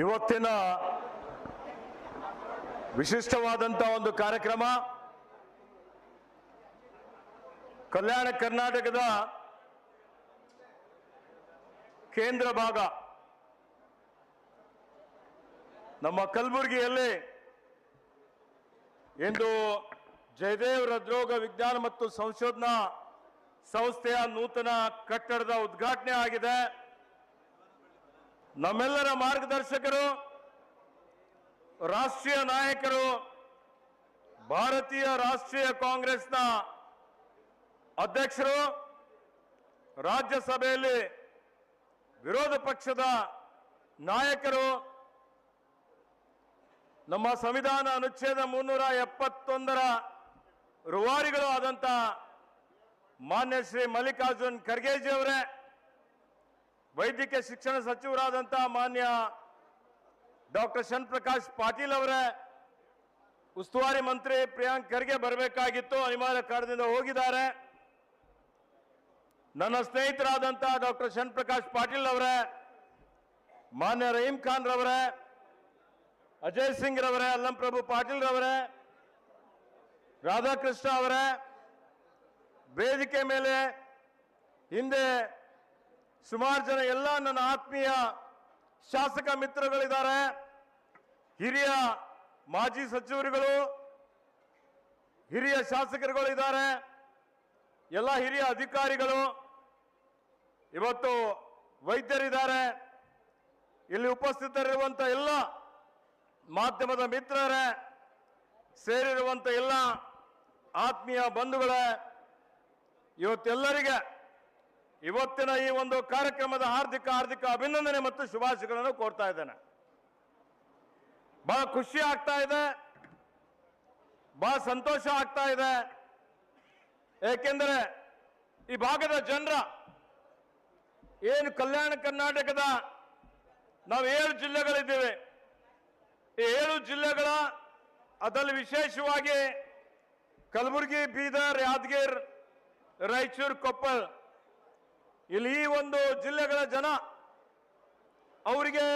ಇವತ್ತಿನ ವಿಶಿಷ್ಟವಾದಂಥ ಒಂದು ಕಾರ್ಯಕ್ರಮ ಕಲ್ಯಾಣ ಕರ್ನಾಟಕದ ಕೇಂದ್ರ ಭಾಗ. ನಮ್ಮ ಕಲಬುರಗಿಯಲ್ಲಿ ಇಂದು ಜಯದೇವ್ ಹೃದ್ರೋಗ ವಿಜ್ಞಾನ ಮತ್ತು ಸಂಶೋಧನಾ ಸಂಸ್ಥೆಯ ನೂತನ ಕಟ್ಟಡದ ಉದ್ಘಾಟನೆ ಆಗಿದೆ. ನಮ್ಮೆಲ್ಲರ ಮಾರ್ಗದರ್ಶಕರು, ರಾಷ್ಟ್ರೀಯ ನಾಯಕರು, ಭಾರತೀಯ ರಾಷ್ಟ್ರೀಯ ಕಾಂಗ್ರೆಸ್ನ ಅಧ್ಯಕ್ಷರು, ರಾಜ್ಯಸಭೆಯಲ್ಲಿ ವಿರೋಧ ಪಕ್ಷದ ನಾಯಕರು, ನಮ್ಮ ಸಂವಿಧಾನ ಅನುಚ್ಛೇದ ಮುನ್ನೂರ ಎಪ್ಪತ್ತೊಂದರ ರುವಾರಿಗಳು ಆದಂಥ ಮಾನ್ಯ ಶ್ರೀ ಮಲ್ಲಿಕಾರ್ಜುನ್ ಖರ್ಗೆಜಿ ಅವರೇ ವೈದ್ಯಕೀಯ ಶಿಕ್ಷಣ ಸಚಿವರಾದಂಥ ಮಾನ್ಯ ಡಾಕ್ಟರ್ ಶನ್ ಪ್ರಕಾಶ್ ಪಾಟೀಲ್ ಅವರೇ, ಉಸ್ತುವಾರಿ ಮಂತ್ರಿ ಪ್ರಿಯಾಂಕ್ ಖರ್ಗೆ ಬರಬೇಕಾಗಿತ್ತು, ಅನಿವಾರ್ಯ ಕಾರಣದಿಂದ ಹೋಗಿದ್ದಾರೆ. ನನ್ನ ಸ್ನೇಹಿತರಾದಂಥ ಡಾಕ್ಟರ್ ಶನ್ ಪ್ರಕಾಶ್ ಪಾಟೀಲ್ ಅವರೇ, ಮಾನ್ಯ ರಹೀಂ ಖಾನ್ ರವರೇ, ಅಜಯ್ ಸಿಂಗ್ ರವರೇ, ಅಲ್ಲಂ ಪ್ರಭು ಪಾಟೀಲ್ ರವರೇ, ರಾಧಾಕೃಷ್ಣ ಅವರೇ, ವೇದಿಕೆ ಮೇಲೆ ಹಿಂದೆ ಸುಮಾರು ಜನ ಎಲ್ಲ ನನ್ನ ಆತ್ಮೀಯ ಶಾಸಕ ಮಿತ್ರಗಳಿದ್ದಾರೆ, ಹಿರಿಯ ಮಾಜಿ ಸಚಿವರುಗಳು, ಹಿರಿಯ ಶಾಸಕರುಗಳು ಇದ್ದಾರೆ ಎಲ್ಲ ಹಿರಿಯ ಅಧಿಕಾರಿಗಳು, ಇವತ್ತು ವೈದ್ಯರಿದ್ದಾರೆ. ಇಲ್ಲಿ ಉಪಸ್ಥಿತರಿರುವಂಥ ಎಲ್ಲ ಮಾಧ್ಯಮದ ಮಿತ್ರರೇ, ಸೇರಿರುವಂತ ಎಲ್ಲ ಆತ್ಮೀಯ ಬಂಧುಗಳೇ, ಇವತ್ತೆಲ್ಲರಿಗೆ ಇವತ್ತಿನ ಈ ಒಂದು ಕಾರ್ಯಕ್ರಮದ ಹಾರ್ದಿಕ ಹಾರ್ದಿಕ ಅಭಿನಂದನೆ ಮತ್ತು ಶುಭಾಶಯಗಳನ್ನು ಕೋರ್ತಾ ಇದ್ದೇನೆ. ಬಹಳ ಖುಷಿ ಆಗ್ತಾ ಇದೆ. ಬಹಳ ಸಂತೋಷ ಆಗ್ತಾ ಇದೆ. ಏಕೆಂದರೆ ಈ ಭಾಗದ ಜನರ ಏನು ಕಲ್ಯಾಣ ಕರ್ನಾಟಕದ ನಾವು ಏಳು ಜಿಲ್ಲೆಗಳಿದ್ದೇವೆ. ಈ ಏಳು ಜಿಲ್ಲೆಗಳ ಅದರಲ್ಲಿ ವಿಶೇಷವಾಗಿ ಕಲಬುರಗಿ, ಬೀದರ್, ಯಾದಗಿರ್, ರಾಯಚೂರು, ಕೊಪ್ಪಳ ಇಲ್ಲಿ ಈ ಒಂದು ಜಿಲ್ಲೆಗಳ ಜನ ಅವರಿಗೆ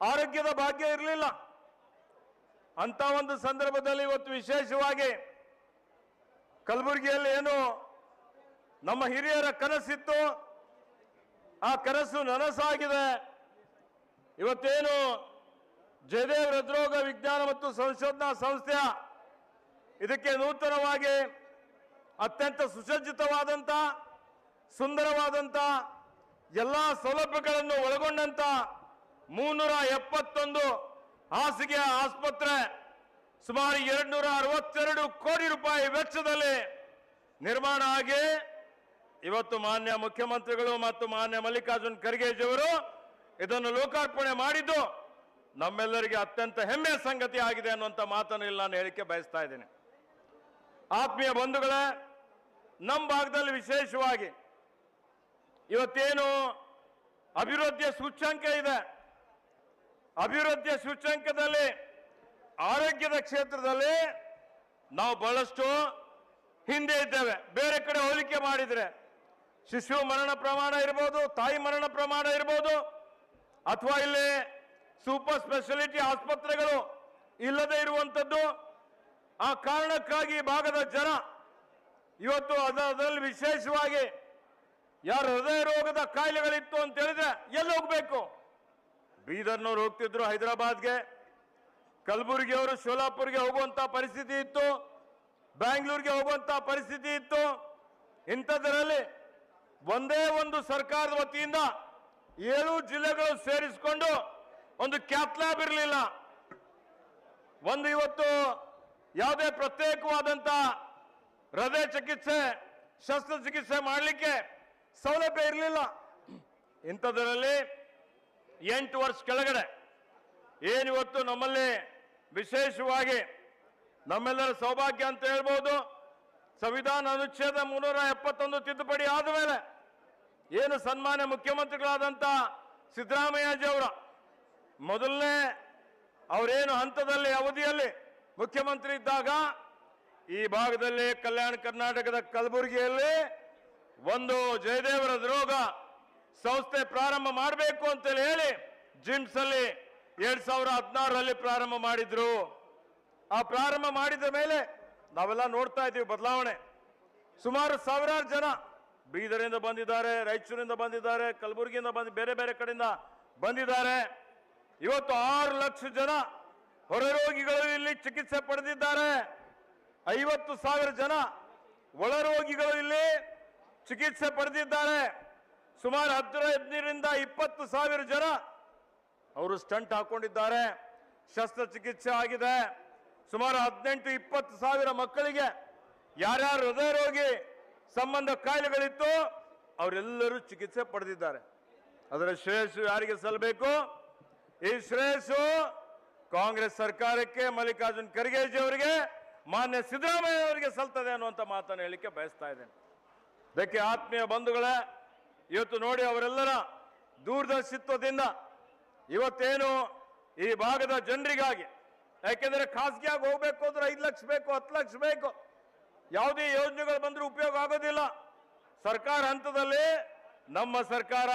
ಆರೋಗ್ಯದ ಭಾಗ್ಯ ಇರಲಿಲ್ಲ. ಅಂತ ಒಂದು ಸಂದರ್ಭದಲ್ಲಿ ಇವತ್ತು ವಿಶೇಷವಾಗಿ ಕಲಬುರಗಿಯಲ್ಲಿ ಏನು ನಮ್ಮ ಹಿರಿಯರ ಕನಸಿತ್ತು. ಆ ಕನಸು ನನಸಾಗಿದೆ. ಇವತ್ತೇನು ಜಯದೇವ್ ಹೃದ್ರೋಗ ವಿಜ್ಞಾನ ಮತ್ತು ಸಂಶೋಧನಾ ಸಂಸ್ಥೆಯ ಇದಕ್ಕೆ ನೂತನವಾಗಿ ಅತ್ಯಂತ ಸುಸಜ್ಜಿತವಾದಂಥ ಸುಂದರವಾದಂಥ ಎಲ್ಲ ಸೌಲಭ್ಯಗಳನ್ನು ಒಳಗೊಂಡಂಥ ಮುನ್ನೂರ ಎಪ್ಪತ್ತೊಂದು ಹಾಸಿಗೆಯ ಆಸ್ಪತ್ರೆ ಸುಮಾರು ಎರಡ್ನೂರ ಅರವತ್ತೆರಡು ಕೋಟಿ ರೂಪಾಯಿ ವೆಚ್ಚದಲ್ಲಿ ನಿರ್ಮಾಣ ಆಗಿ ಇವತ್ತು ಮಾನ್ಯ ಮುಖ್ಯಮಂತ್ರಿಗಳು ಮತ್ತು ಮಾನ್ಯ ಮಲ್ಲಿಕಾರ್ಜುನ್ ಖರ್ಗೆಜಿಯವರು ಇದನ್ನು ಲೋಕಾರ್ಪಣೆ ಮಾಡಿದ್ದು ನಮ್ಮೆಲ್ಲರಿಗೆ ಅತ್ಯಂತ ಹೆಮ್ಮೆಯ ಸಂಗತಿ ಆಗಿದೆ ಅನ್ನುವಂಥ ಮಾತನ್ನು ಇಲ್ಲಿ ನಾನು ಹೇಳಿಕೆ ಬಯಸ್ತಾ ಇದ್ದೇನೆ. ಆತ್ಮೀಯ ಬಂಧುಗಳೇ, ನಮ್ಮ ಭಾಗದಲ್ಲಿ ವಿಶೇಷವಾಗಿ ಇವತ್ತೇನು ಅಭಿವೃದ್ಧಿಯ ಸೂಚ್ಯಂಕ ಇದೆ? ಅಭಿವೃದ್ಧಿಯ ಸೂಚ್ಯಂಕದಲ್ಲಿ ಆರೋಗ್ಯದ ಕ್ಷೇತ್ರದಲ್ಲಿ ನಾವು ಬಹಳಷ್ಟು ಹಿಂದೆ ಇದ್ದೇವೆ. ಬೇರೆ ಕಡೆ ಹೋಲಿಕೆ ಮಾಡಿದರೆ ಶಿಶು ಮರಣ ಪ್ರಮಾಣ ಇರ್ಬೋದು, ತಾಯಿ ಮರಣ ಪ್ರಮಾಣ ಇರ್ಬೋದು, ಅಥವಾ ಇಲ್ಲಿ ಸೂಪರ್ ಸ್ಪೆಷಾಲಿಟಿ ಆಸ್ಪತ್ರೆಗಳು ಇಲ್ಲದೆ ಇರುವಂಥದ್ದು. ಆ ಕಾರಣಕ್ಕಾಗಿ ಭಾಗದ ಜನ ಇವತ್ತು ಅದ- ಅದರಲ್ಲಿ ವಿಶೇಷವಾಗಿ ಯಾರು ಹೃದಯ ರೋಗದ ಕಾಯಿಲೆಗಳಿತ್ತು ಅಂತ ಹೇಳಿದ್ರೆ ಎಲ್ಲಿ ಹೋಗ್ಬೇಕು? ಬೀದರ್ನವ್ರು ಹೋಗ್ತಿದ್ರು ಹೈದರಾಬಾದ್ಗೆ. ಕಲಬುರಗಿಯವರು ಶೋಲಾಪುರ್ಗೆ ಹೋಗುವಂತ ಪರಿಸ್ಥಿತಿ ಇತ್ತು. ಬ್ಯಾಂಗ್ಳೂರ್ಗೆ ಹೋಗುವಂತ ಪರಿಸ್ಥಿತಿ ಇತ್ತು. ಇಂಥದ್ದರಲ್ಲಿ ಒಂದೇ ಒಂದು ಸರ್ಕಾರದ ವತಿಯಿಂದ ಏಳು ಜಿಲ್ಲೆಗಳು ಸೇರಿಸಿಕೊಂಡು ಒಂದು ಕ್ಯಾತ್ ಲ್ಯಾಬ್ ಇರಲಿಲ್ಲ. ಒಂದು ಇವತ್ತು ಯಾವುದೇ ಪ್ರತ್ಯೇಕವಾದಂತ ಹೃದಯ ಚಿಕಿತ್ಸೆ ಶಸ್ತ್ರಚಿಕಿತ್ಸೆ ಮಾಡಲಿಕ್ಕೆ ಸೌಲಭ್ಯ ಇರಲಿಲ್ಲ. ಇಂಥದ್ರಲ್ಲಿ ಎಂಟು ವರ್ಷ ಕೆಳಗಡೆ ಏನಿವತ್ತು ನಮ್ಮಲ್ಲಿ ವಿಶೇಷವಾಗಿ ನಮ್ಮೆಲ್ಲರ ಸೌಭಾಗ್ಯ ಅಂತ ಹೇಳ್ಬೋದು, ಸಂವಿಧಾನ ಅನುಚ್ಛೇದ ಮುನ್ನೂರ ಎಪ್ಪತ್ತೊಂದು ತಿದ್ದುಪಡಿ ಆದ ಮೇಲೆ ಏನು ಸನ್ಮಾನ್ಯ ಮುಖ್ಯಮಂತ್ರಿಗಳಾದಂಥ ಸಿದ್ದರಾಮಯ್ಯಜಿ ಅವರ, ಮೊದಲನೇ ಅವರೇನು ಹಂತದಲ್ಲಿ ಅವಧಿಯಲ್ಲಿ ಮುಖ್ಯಮಂತ್ರಿ ಇದ್ದಾಗ ಈ ಭಾಗದಲ್ಲಿ ಕಲ್ಯಾಣ ಕರ್ನಾಟಕದ ಕಲಬುರಗಿಯಲ್ಲಿ ಒಂದು ಜಯದೇವರ ದ್ರೋಗ ಸಂಸ್ಥೆ ಪ್ರಾರಂಭ ಮಾಡಬೇಕು ಅಂತೇಳಿ ಹೇಳಿ ಜಿಮ್ಸ್ ಅಲ್ಲಿ ಎರಡ್ ಸಾವಿರ ಹದಿನಾರರಲ್ಲಿ ಪ್ರಾರಂಭ ಮಾಡಿದ್ರು. ಆ ಪ್ರಾರಂಭ ಮಾಡಿದ ಮೇಲೆ ನಾವೆಲ್ಲ ನೋಡ್ತಾ ಇದ್ದೀವಿ ಬದಲಾವಣೆ. ಸುಮಾರು ಸಾವಿರಾರು ಜನ ಬೀದರಿಂದ ಬಂದಿದ್ದಾರೆ, ರಾಯಚೂರಿಂದ ಬಂದಿದ್ದಾರೆ, ಕಲಬುರಗಿಯಿಂದ ಬಂದು, ಬೇರೆ ಬೇರೆ ಕಡೆಯಿಂದ ಬಂದಿದ್ದಾರೆ. ಇವತ್ತು ಆರು ಲಕ್ಷ ಜನ ಹೊರರೋಗಿಗಳು ಇಲ್ಲಿ ಚಿಕಿತ್ಸೆ ಪಡೆದಿದ್ದಾರೆ. ಐವತ್ತು ಸಾವಿರ ಜನ ಒಳರೋಗಿಗಳು ಇಲ್ಲಿ ಚಿಕಿತ್ಸೆ ಪಡೆದಿದ್ದಾರೆ. ಸುಮಾರು ಹದಿನೈದರಿಂದ ಇಪ್ಪತ್ತು ಸಾವಿರ ಜನ ಅವರು ಸ್ಟಂಟ್ ಹಾಕೊಂಡಿದ್ದಾರೆ. ಶಸ್ತ್ರಚಿಕಿತ್ಸೆ ಆಗಿದೆ. ಸುಮಾರು ಹದಿನೆಂಟು, ಇಪ್ಪತ್ತು ಸಾವಿರ ಮಕ್ಕಳಿಗೆ ಯಾರ್ಯಾರು ಹೃದಯ ರೋಗಿ ಸಂಬಂಧ ಕಾಯಿಲೆಗಳಿತ್ತು ಅವರೆಲ್ಲರೂ ಚಿಕಿತ್ಸೆ ಪಡೆದಿದ್ದಾರೆ. ಅದರ ಶ್ರೇಯಸ್ಸು ಯಾರಿಗೆ ಸಲ್ಲಬೇಕು? ಈ ಶ್ರೇಯಸ್ಸು ಕಾಂಗ್ರೆಸ್ ಸರ್ಕಾರಕ್ಕೆ, ಮಲ್ಲಿಕಾರ್ಜುನ್ ಖರ್ಗೆಜಿ ಅವರಿಗೆ, ಮಾನ್ಯ ಸಿದ್ದರಾಮಯ್ಯ ಅವರಿಗೆ ಸಲ್ತದೆ ಅನ್ನುವಂಥ ಮಾತನ್ನು ಹೇಳಿಕೆ ಬಯಸ್ತಾ ಇದ್ದೇನೆ. ಅದಕ್ಕೆ ಆತ್ಮೀಯ ಬಂಧುಗಳೇ, ಇವತ್ತು ನೋಡಿ ಅವರೆಲ್ಲರ ದೂರದರ್ಶಿತ್ವದಿಂದ ಇವತ್ತೇನು ಈ ಭಾಗದ ಜನರಿಗಾಗಿ, ಯಾಕೆಂದ್ರೆ ಖಾಸಗಿಯಾಗಿ ಹೋಗ್ಬೇಕು ಅಂದ್ರೆ ಐದು ಲಕ್ಷ ಬೇಕು, ಹತ್ತು ಲಕ್ಷ ಬೇಕು, ಯಾವುದೇ ಯೋಜನೆಗಳು ಬಂದರೂ ಉಪಯೋಗ ಆಗೋದಿಲ್ಲ. ಸರ್ಕಾರ ಹಂತದಲ್ಲಿ ನಮ್ಮ ಸರ್ಕಾರ,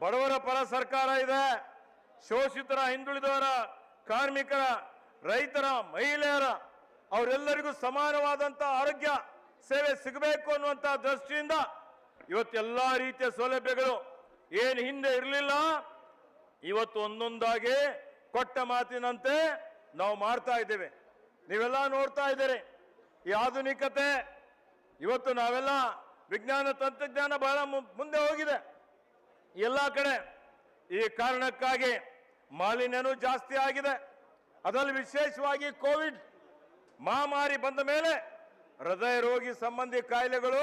ಬಡವರ ಪರ ಸರ್ಕಾರ ಇದೆ. ಶೋಷಿತರ, ಹಿಂದುಳಿದವರ, ಕಾರ್ಮಿಕರ, ರೈತರ, ಮಹಿಳೆಯರ, ಅವರೆಲ್ಲರಿಗೂ ಸಮಾನವಾದಂಥ ಆರೋಗ್ಯ ಸೇವೆ ಸಿಗಬೇಕು ಅನ್ನುವಂತ ದೃಷ್ಟಿಯಿಂದ ಇವತ್ತೆಲ್ಲಾ ರೀತಿಯ ಸೌಲಭ್ಯಗಳು ಏನು ಹಿಂದೆ ಇರಲಿಲ್ಲ, ಇವತ್ತು ಒಂದೊಂದಾಗಿ ಕೊಟ್ಟ ಮಾತಿನಂತೆ ನಾವು ಮಾಡ್ತಾ ಇದ್ದೇವೆ. ನೀವೆಲ್ಲ ನೋಡ್ತಾ ಇದ್ದೀರಿ, ಈ ಆಧುನಿಕತೆ, ಇವತ್ತು ನಾವೆಲ್ಲ ವಿಜ್ಞಾನ ತಂತ್ರಜ್ಞಾನ ಬಹಳ ಮುಂದೆ ಹೋಗಿದೆ. ಎಲ್ಲ ಕಡೆ ಈ ಕಾರಣಕ್ಕಾಗಿ ಮಾಲಿನ್ಯನೂ ಜಾಸ್ತಿ ಆಗಿದೆ. ಅದರಲ್ಲಿ ವಿಶೇಷವಾಗಿ ಕೋವಿಡ್ ಮಹಾಮಾರಿ ಬಂದ ಮೇಲೆ ಹೃದಯ ರೋಗಿ ಸಂಬಂಧಿ ಕಾಯಿಲೆಗಳು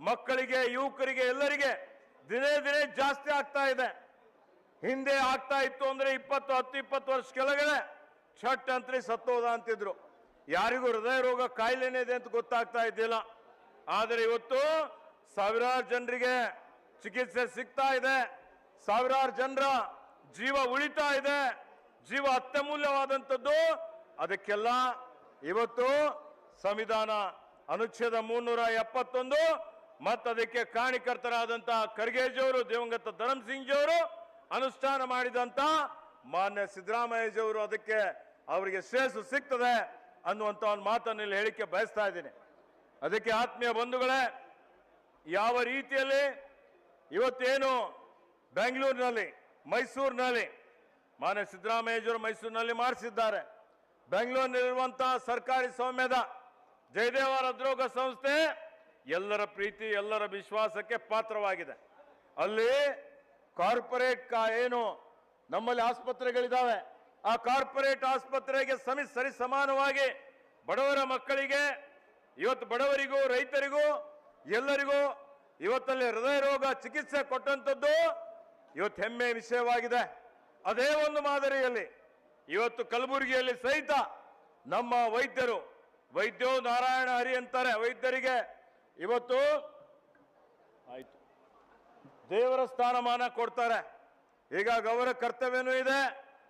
ಮಕ್ಕಳಿಗೆ, ಯುವಕರಿಗೆ, ಎಲ್ಲರಿಗೆ ದಿನೇ ದಿನೇ ಜಾಸ್ತಿ ಆಗ್ತಾ ಇದೆ. ಹಿಂದೆ ಆಗ್ತಾ ಇತ್ತು ಅಂದ್ರೆ ಇಪ್ಪತ್ತು, ಹತ್ತು, ಇಪ್ಪತ್ತು ವರ್ಷ ಕೆಳಗಡೆ ಛಟ್ ಅಂತ್ರಿ ಸತ್ತೋದ ಅಂತಿದ್ರು. ಯಾರಿಗೂ ಹೃದಯ ರೋಗ ಕಾಯಿಲೆನೇ ಇದೆ ಅಂತ ಗೊತ್ತಾಗ್ತಾ ಇದ್ದಿಲ್ಲ. ಆದರೆ ಇವತ್ತು ಸಾವಿರಾರು ಜನರಿಗೆ ಚಿಕಿತ್ಸೆ ಸಿಗ್ತಾ ಇದೆ. ಸಾವಿರಾರು ಜನರ ಜೀವ ಉಳಿತಾ ಇದೆ. ಜೀವ ಅತ್ಯಮೂಲ್ಯವಾದಂಥದ್ದು. ಅದಕ್ಕೆಲ್ಲ ಇವತ್ತು ಸಂವಿಧಾನ ಅನುಚ್ಛೇದ ಮುನ್ನೂರ ಎಪ್ಪತ್ತೊಂದು ಮತ್ತು ಅದಕ್ಕೆ ಕಾರಣಕರ್ತರಾದಂತ ಖರ್ಗೆಜಿಯವರು ದಿವಂಗತ ಧರಮ್ ಸಿಂಗ್ ಜಿಯವರು ಅನುಷ್ಠಾನ ಮಾಡಿದಂತ ಮಾನ್ಯ ಸಿದ್ದರಾಮಯ್ಯಜಿಯವರು ಅದಕ್ಕೆ ಅವರಿಗೆ ಶ್ರೇಯಸ್ಸು ಸಿಗ್ತದೆ ಅನ್ನುವಂತ ಒಂದು ಮಾತನ್ನು ಇಲ್ಲಿ ಹೇಳಿಕೆ ಬಯಸ್ತಾ ಇದ್ದೀನಿ. ಅದಕ್ಕೆ ಆತ್ಮೀಯ ಬಂಧುಗಳೇ, ಯಾವ ರೀತಿಯಲ್ಲಿ ಇವತ್ತೇನು ಬೆಂಗಳೂರಿನಲ್ಲಿ, ಮೈಸೂರಿನಲ್ಲಿ, ಮಾನ್ಯ ಸಿದ್ದರಾಮಯ್ಯಜಿಯವರು ಮೈಸೂರಿನಲ್ಲಿ ಮಾಡಿಸಿದ್ದಾರೆ. ಬೆಂಗಳೂರಿನಲ್ಲಿರುವಂತಹ ಸರ್ಕಾರಿ ಸೌಮ್ಯದ ಜಯದೇವ ಹೃದ್ರೋಗ ಸಂಸ್ಥೆ ಎಲ್ಲರ ಪ್ರೀತಿ, ಎಲ್ಲರ ವಿಶ್ವಾಸಕ್ಕೆ ಪಾತ್ರವಾಗಿದೆ. ಅಲ್ಲಿ ಕಾರ್ಪೊರೇಟ್ ಕಾ ಏನು ನಮ್ಮಲ್ಲಿ ಆಸ್ಪತ್ರೆಗಳಿದ್ದಾವೆ ಆ ಕಾರ್ಪೊರೇಟ್ ಆಸ್ಪತ್ರೆಗೆ ಸಮಿ ಸರಿ ಸಮಾನವಾಗಿ ಬಡವರ ಮಕ್ಕಳಿಗೆ, ಇವತ್ತು ಬಡವರಿಗೂ, ರೈತರಿಗೂ, ಎಲ್ಲರಿಗೂ ಇವತ್ತಲ್ಲಿ ಹೃದಯ ರೋಗ ಚಿಕಿತ್ಸೆ ಕೊಟ್ಟಂಥದ್ದು ಇವತ್ತು ಹೆಮ್ಮೆ ವಿಷಯವಾಗಿದೆ. ಅದೇ ಒಂದು ಮಾದರಿಯಲ್ಲಿ ಇವತ್ತು ಕಲಬುರಗಿಯಲ್ಲಿ ಸಹಿತ ನಮ್ಮ ವೈದ್ಯರು ವೈದ್ಯೋ ನಾರಾಯಣ ಹರಿ ಅಂತಾರೆ. ವೈದ್ಯರಿಗೆ ಇವತ್ತು ಆಯ್ತು. ದೇವರ ಸ್ಥಾನಮಾನ ಕೊಡ್ತಾರೆ. ಹೀಗಾಗಿ ಅವರ ಕರ್ತವ್ಯನೂ ಇದೆ.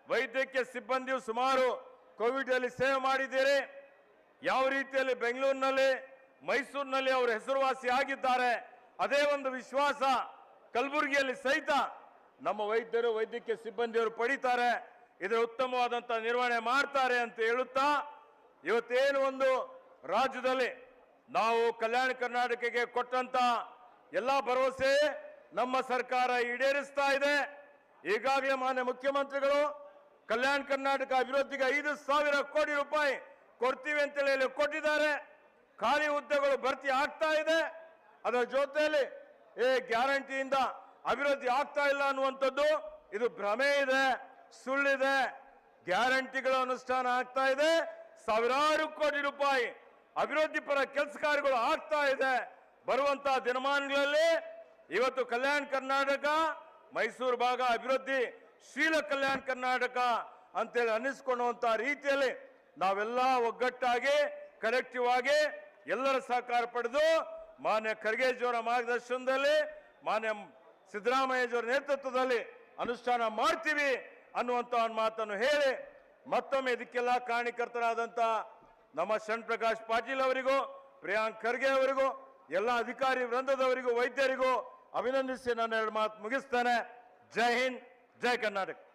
ವೈದ್ಯಕೀಯ ಸಿಬ್ಬಂದಿಯು ಸುಮಾರು ಕೋವಿಡ್ ಅಲ್ಲಿ ಸೇವೆ ಮಾಡಿದ್ದೀರಿ. ಯಾವ ರೀತಿಯಲ್ಲಿ ಬೆಂಗಳೂರಿನಲ್ಲಿ, ಮೈಸೂರಿನಲ್ಲಿ ಅವರು ಹೆಸರುವಾಸಿ ಆಗಿದ್ದಾರೆ, ಅದೇ ಒಂದು ವಿಶ್ವಾಸ ಕಲಬುರಗಿಯಲ್ಲಿ ಸಹಿತ ನಮ್ಮ ವೈದ್ಯರು, ವೈದ್ಯಕೀಯ ಸಿಬ್ಬಂದಿಯವರು ಪಡಿತಾರೆ. ಇದರ ಉತ್ತಮವಾದಂಥ ನಿರ್ವಹಣೆ ಮಾಡ್ತಾರೆ ಅಂತ ಹೇಳುತ್ತಾ ಇವತ್ತೇನು ಒಂದು ರಾಜ್ಯದಲ್ಲಿ ನಾವು ಕಲ್ಯಾಣ ಕರ್ನಾಟಕಕ್ಕೆ ಕೊಟ್ಟಂತ ಎಲ್ಲ ಭರವಸೆ ನಮ್ಮ ಸರ್ಕಾರ ಈಡೇರಿಸ್ತಾ ಇದೆ. ಈಗಾಗಲೇ ಮಾನ್ಯ ಮುಖ್ಯಮಂತ್ರಿಗಳು ಕಲ್ಯಾಣ ಕರ್ನಾಟಕ ಅಭಿವೃದ್ಧಿಗೆ ಐದು ಸಾವಿರ ಕೋಟಿ ರೂಪಾಯಿ ಕೊಡ್ತೀವಿ ಅಂತೇಳಿ ಹೇಳಿ ಕೊಟ್ಟಿದ್ದಾರೆ. ಖಾಲಿ ಹುದ್ದೆಗಳು ಭರ್ತಿ ಆಗ್ತಾ ಇದೆ. ಅದರ ಜೊತೆಯಲ್ಲಿ ಏ ಗ್ಯಾರಂಟಿಯಿಂದ ಅಭಿವೃದ್ಧಿ ಆಗ್ತಾ ಇಲ್ಲ ಅನ್ನುವಂಥದ್ದು ಇದು ಭ್ರಮೆ ಇದೆ, ಸುಳ್ಳಿದೆ. ಗ್ಯಾರಂಟಿಗಳ ಅನುಷ್ಠಾನ ಆಗ್ತಾ ಇದೆ. ಸಾವಿರಾರು ಕೋಟಿ ರೂಪಾಯಿ ಅಭಿವೃದ್ಧಿ ಪರ ಕೆಲಸ ಕಾರ್ಯಗಳು ಆಗ್ತಾ ಇದೆ. ಬರುವಂತಹ ದಿನಮಾನಗಳಲ್ಲಿ ಇವತ್ತು ಕಲ್ಯಾಣ ಕರ್ನಾಟಕ, ಮೈಸೂರು ಭಾಗ ಅಭಿವೃದ್ಧಿ, ಶೀಲ ಕಲ್ಯಾಣ ಕರ್ನಾಟಕ ಅಂತೇಳಿ ಅನ್ನಿಸ್ಕೊಳ್ಳುವಂತಹ ರೀತಿಯಲ್ಲಿ ನಾವೆಲ್ಲ ಒಗ್ಗಟ್ಟಾಗಿ ಕಲೆಕ್ಟಿವ್ ಆಗಿ ಎಲ್ಲರ ಸಹಕಾರ ಪಡೆದು ಮಾನ್ಯ ಖರ್ಗೆಜಿಯವರ ಮಾರ್ಗದರ್ಶನದಲ್ಲಿ, ಮಾನ್ಯ ಸಿದ್ದರಾಮಯ್ಯಜಿಯವರ ನೇತೃತ್ವದಲ್ಲಿ ಅನುಷ್ಠಾನ ಮಾಡ್ತೀವಿ ಅನ್ನುವಂತ ಒಂದು ಮಾತನ್ನು ಹೇಳಿ ಮತ್ತೊಮ್ಮೆ ಇದಕ್ಕೆಲ್ಲ ಕಾರಣಕರ್ತರಾದಂತ ನಮ್ಮ ಶಣ್ ಪ್ರಕಾಶ್ ಪಾಟೀಲ್ ಅವರಿಗೂ, ಪ್ರಿಯಾಂಕ್ ಖರ್ಗೆ ಅವರಿಗೂ, ಎಲ್ಲ ಅಧಿಕಾರಿ ವೃಂದದವರಿಗೂ, ವೈದ್ಯರಿಗೂ ಅಭಿನಂದಿಸಿ ನನ್ನ ಎರಡು ಮಾತು ಮುಗಿಸ್ತೇನೆ. ಜೈ ಹಿಂದ್, ಜೈ ಕರ್ನಾಟಕ.